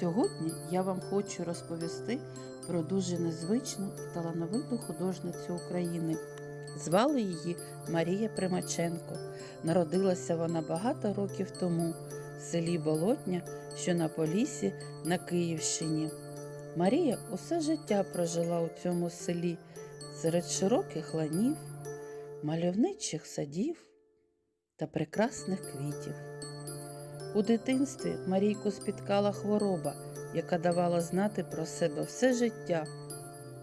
Сьогодні я вам хочу розповісти про дуже незвичну і талановиту художницю України. Звали її Марія Примаченко. Народилася вона багато років тому в селі Болотня, що на Полісі на Київщині. Марія усе життя прожила у цьому селі серед широких ланів, мальовничих садів та прекрасних квітів. У дитинстві Марійку спіткала хвороба, яка давала знати про себе все життя.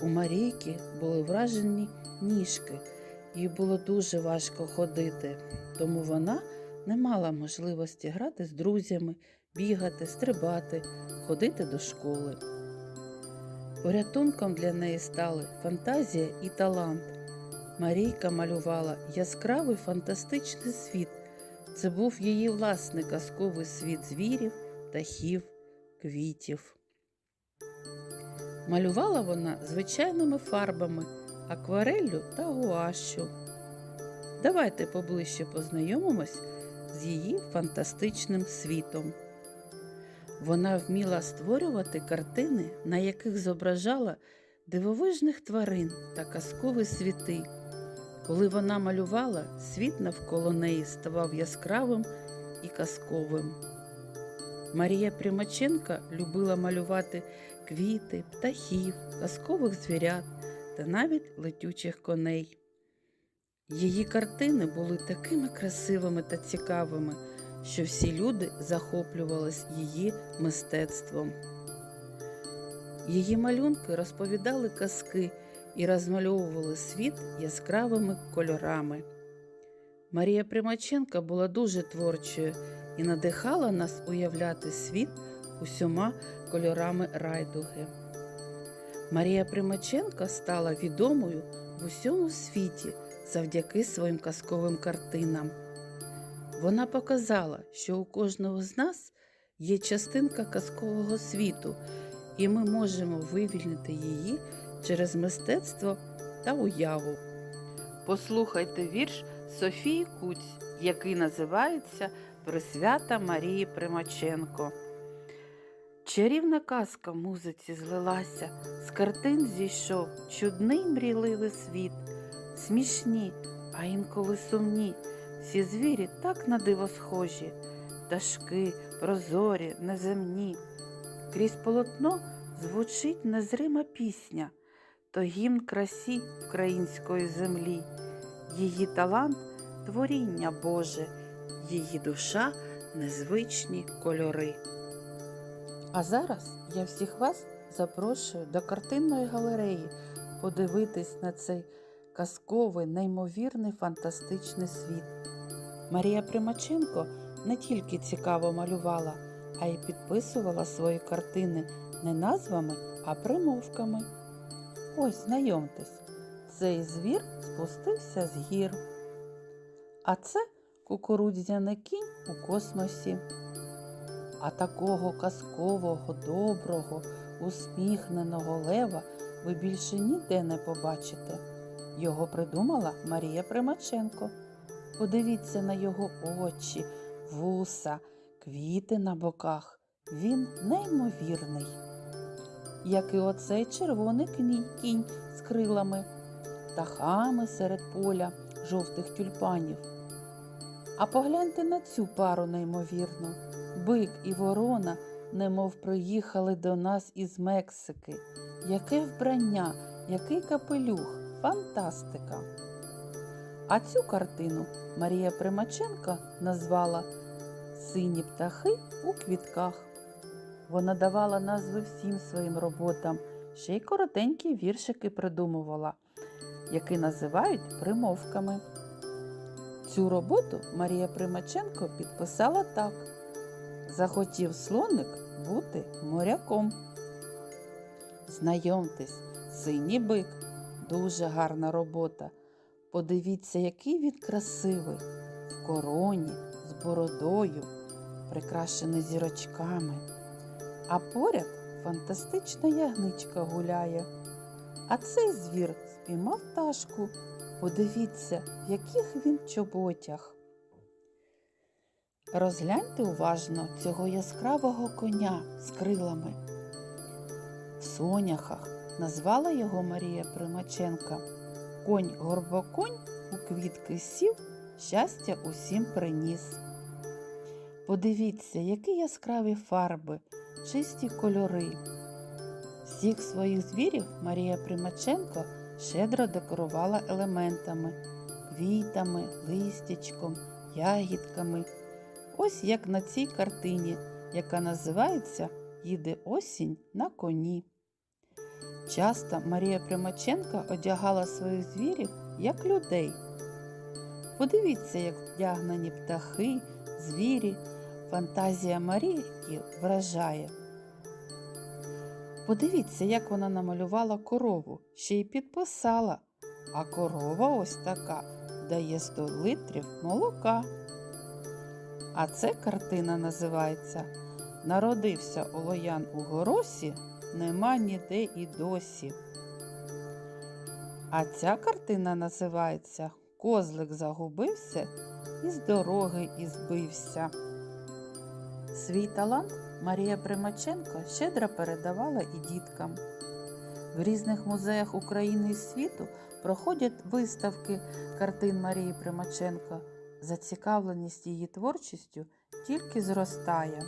У Марійки були вражені ніжки, їй було дуже важко ходити, тому вона не мала можливості грати з друзями, бігати, стрибати, ходити до школи. Порятунком для неї стали фантазія і талант. Марійка малювала яскравий фантастичний світ. Це був її власний казковий світ звірів, птахів, квітів. Малювала вона звичайними фарбами, аквареллю та гуашю. Давайте поближче познайомимось з її фантастичним світом. Вона вміла створювати картини, на яких зображала дивовижних тварин та казкові світи. Коли вона малювала, світ навколо неї ставав яскравим і казковим. Марія Примаченка любила малювати квіти, птахів, казкових звірят та навіть летючих коней. Її картини були такими красивими та цікавими, що всі люди захоплювались її мистецтвом. Її малюнки розповідали казки і розмальовували світ яскравими кольорами. Марія Примаченка була дуже творчою і надихала нас уявляти світ усіма кольорами райдуги. Марія Примаченка стала відомою в усьому світі завдяки своїм казковим картинам. Вона показала, що у кожного з нас є частинка казкового світу, і ми можемо вивільнити її через мистецтво та уяву. Послухайте вірш Софії Куць, який називається Присвята Марії Примаченко. Чарівна казка в музиці злилася, з картин зійшов чудний мрійливий світ, смішні, а інколи сумні. Всі звірі так на диво схожі, пташки, прозорі, неземні. Крізь полотно звучить незрима пісня, то гімн красі української землі, її талант творіння Боже, її душа незвичні кольори. А зараз я всіх вас запрошую до картинної галереї подивитись на цей казковий, неймовірний фантастичний світ. Марія Примаченко не тільки цікаво малювала, а й підписувала свої картини не назвами, а примовками. Ось, знайомтесь, цей звір спустився з гір. А це кукурудзяний кінь у космосі. А такого казкового, доброго, усміхненого лева ви більше ніде не побачите. Його придумала Марія Примаченко. Подивіться на його очі, вуса, квіти на боках. Він неймовірний. Як і оцей червоний кінь з крилами, птахами серед поля жовтих тюльпанів. А погляньте на цю пару неймовірну. Бик і ворона, немов приїхали до нас із Мексики. Яке вбрання, який капелюх, фантастика! А цю картину Марія Примаченка назвала Сині птахи у квітках. Вона давала назви всім своїм роботам, ще й коротенькі віршики придумувала, які називають примовками. Цю роботу Марія Примаченко підписала так: Захотів слоник бути моряком. Знайомтесь, синій бик, дуже гарна робота. Подивіться, який він красивий, в короні, з бородою, прикрашений зірочками. А поряд фантастична ягничка гуляє. А цей звір спіймав пташку. Подивіться, в яких він чоботях. Розгляньте уважно цього яскравого коня з крилами. В соняхах назвала його Марія Примаченка. Конь горбоконь у квітки сів, щастя усім приніс. Подивіться, які яскраві фарби, чисті кольори. Всіх своїх звірів Марія Примаченко щедро декорувала елементами, квітами, листячком, ягідками. Ось як на цій картині, яка називається Їде осінь на коні. Часто Марія Примаченко одягала своїх звірів як людей. Подивіться, як вдягнені птахи, звірі, фантазія Марійки вражає. Подивіться, як вона намалювала корову, ще й підписала. А корова ось така дає 100 литрів молока. А це картина називається Народився Олоян у горосі, нема ніде і досі. А ця картина називається Козлик загубився і з дороги і збився. Свій талант Марія Примаченко щедро передавала і діткам. В різних музеях України і світу проходять виставки картин Марії Примаченко. Зацікавленість її творчістю тільки зростає.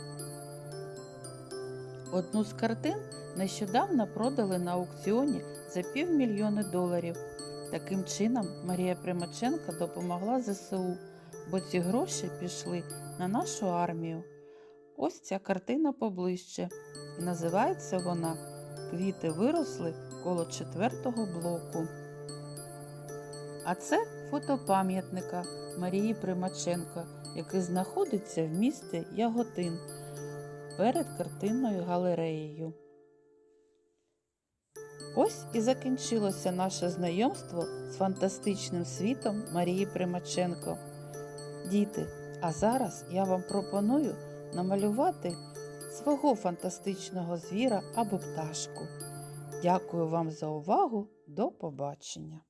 Одну з картин нещодавно продали на аукціоні за півмільйони доларів. Таким чином Марія Примаченко допомогла ЗСУ, бо ці гроші пішли на нашу армію. Ось ця картина поближче. Називається вона Квіти виросли коло четвертого блоку. А це фото пам'ятника Марії Примаченко, який знаходиться в місті Яготин перед картинною галереєю. Ось і закінчилося наше знайомство з фантастичним світом Марії Примаченко. Діти, а зараз я вам пропоную намалювати свого фантастичного звіра або пташку. Дякую вам за увагу. До побачення!